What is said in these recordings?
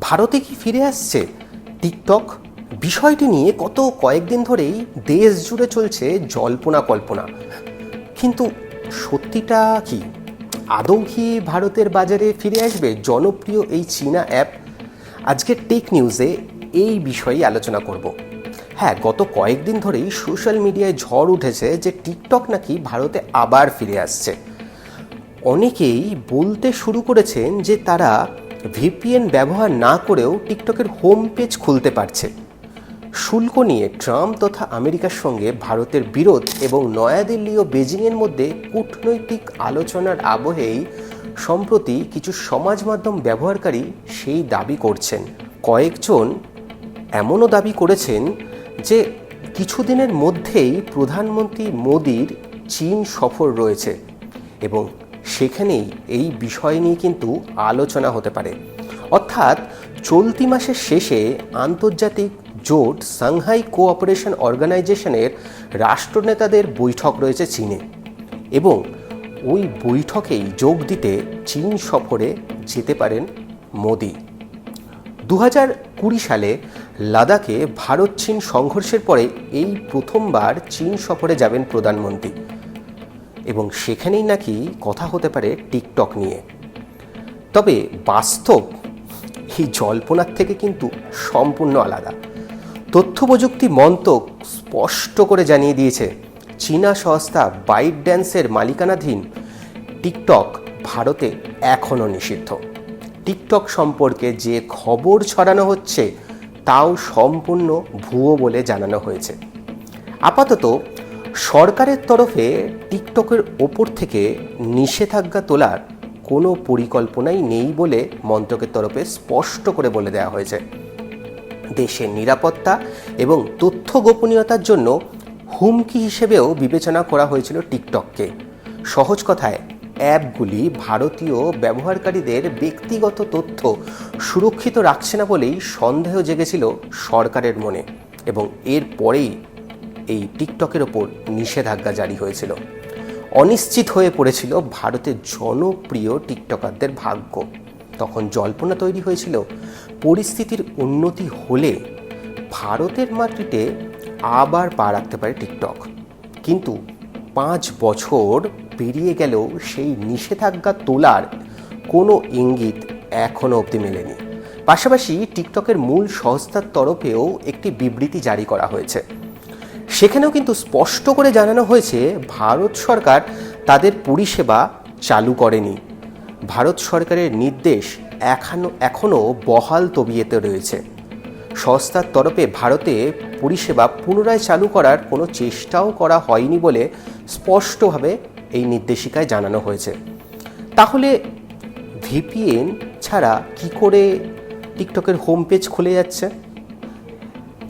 ভারতে কি ফিরে আসছে? টিকটক, বিষয়টি নিয়ে কত কয়েকদিন ধরেই দেশ জুড়ে চলছে জল্পনা কল্পনা। কিন্তু সত্যিটা কি? আদৌ কি ভারতের বাজারে ফিরে আসবে জনপ্রিয় এই চীনা অ্যাপ? আজকে টেক নিউজে এই বিষয়ে আলোচনা করব। হ্যাঁ গত কয়েকদিন ধরেই সোশ্যাল মিডিয়ায় ঝড় উঠেছে যে টিকটক নাকি ভারতে আবার ফিরে আসছে। অনেকেই বলতে শুরু করেছেন যে তারা ভিপিএন ব্যবহার না করেও টিকটকের হোম পেজ খুলতে পারছে। শুল্ক নিয়ে ট্রাম্প তথা আমেরিকার সঙ্গে ভারতের বিরোধ এবং নয়াদিল্লি ও বেজিংয়ের মধ্যে কূটনৈতিক আলোচনার আবহেই সম্প্রতি কিছু সমাজ মাধ্যম ব্যবহারকারী সেই দাবি করছেন। কয়েকজন এমনও দাবি করেছেন যে কিছুদিনের মধ্যেই প্রধানমন্ত্রী মোদির চীন সফর রয়েছে এবং সেখানেই এই বিষয় নিয়ে কিন্তু আলোচনা হতে পারে। অর্থাৎ চলতি মাসের শেষে আন্তর্জাতিক জোট সাংহাই কোঅপারেশন অর্গানাইজেশনের রাষ্ট্রনেতাদের বৈঠক রয়েছে চীনে এবং ওই বৈঠকেই যোগ দিতে চীন সফরে যেতে পারেন মোদি। দু হাজার কুড়ি সালে লাদাখে ভারত চীন সংঘর্ষের পরে এই প্রথমবার চীন সফরে যাবেন প্রধানমন্ত্রী। এবং সেখানেই নাকি কথা হতে পারে টিকটক নিয়ে। তবে বাস্তব এই জল্পনার থেকে কিন্তু সম্পূর্ণ আলাদা। তথ্য প্রযুক্তি মন্ত্রক স্পষ্ট করে জানিয়ে দিয়েছে, চীনা সংস্থা বাইট ড্যান্সের মালিকানাধীন টিকটক ভারতে এখনও নিষিদ্ধ। টিকটক সম্পর্কে যে খবর ছড়ানো হচ্ছে, তাও সম্পূর্ণ ভুয়ো বলে জানানো হয়েছে। আপাতত সরকারের তরফে টিকটকের ওপর থেকে নিষেধাজ্ঞা তোলার কোনো পরিকল্পনাই নেই বলে মন্ত্রকের তরফে স্পষ্ট করে বলে দেওয়া হয়েছে। দেশের নিরাপত্তা এবং তথ্য গোপনীয়তার জন্য হুমকি হিসেবেও বিবেচনা করা হয়েছিল টিকটককে। সহজ কথায়, অ্যাপগুলি ভারতীয় ব্যবহারকারীদের ব্যক্তিগত তথ্য সুরক্ষিত রাখছে না বলেই সন্দেহ জেগেছিল সরকারের মনে এবং এর পরেই এই টিকটকের ওপর নিষেধাজ্ঞা জারি হয়েছিল। অনিশ্চিত হয়ে পড়েছিল ভারতের জনপ্রিয় টিকটকারদের ভাগ্য। তখন জল্পনা তৈরি হয়েছিল, পরিস্থিতির উন্নতি হলে ভারতের মাটিতে আবার পা রাখতে পারে টিকটক। কিন্তু পাঁচ বছর পেরিয়ে গেলেও সেই নিষেধাজ্ঞা তোলার কোনো ইঙ্গিত এখনও অবধি মেলেনি। পাশাপাশি টিকটকের মূল সংস্থার তরফেও একটি বিবৃতি জারি করা হয়েছে। সেখানেও কিন্তু স্পষ্ট করে জানানো হয়েছে, ভারত সরকার তাদের পরিষেবা চালু করেনি। ভারত সরকারের নির্দেশ এখনও এখনও বহাল তবিয়েতে রয়েছে। সংস্থার তরফে ভারতে পরিষেবা পুনরায় চালু করার কোনো চেষ্টাও করা হয়নি বলে স্পষ্টভাবে এই নির্দেশিকায় জানানো হয়েছে। তাহলে ভিপিএন ছাড়া কি করে টিকটকের হোম পেজ খুলে যাচ্ছে?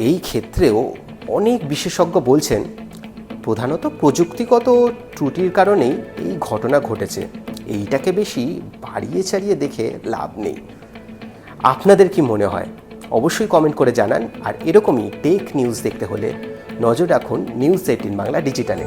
এই ক্ষেত্রেও অনেক বিশেষজ্ঞ বলছেন, প্রধানত প্রযুক্তিগত ত্রুটির কারণেই এই ঘটনা ঘটেছে। এইটাকে বেশি বাড়িয়ে ছাড়িয়ে দেখে লাভ নেই। আপনাদের কি মনে হয়? অবশ্যই কমেন্ট করে জানান, আর এরকমই টেক নিউজ দেখতে হলে নজর রাখুন নিউজ এইটিন বাংলা ডিজিটালে।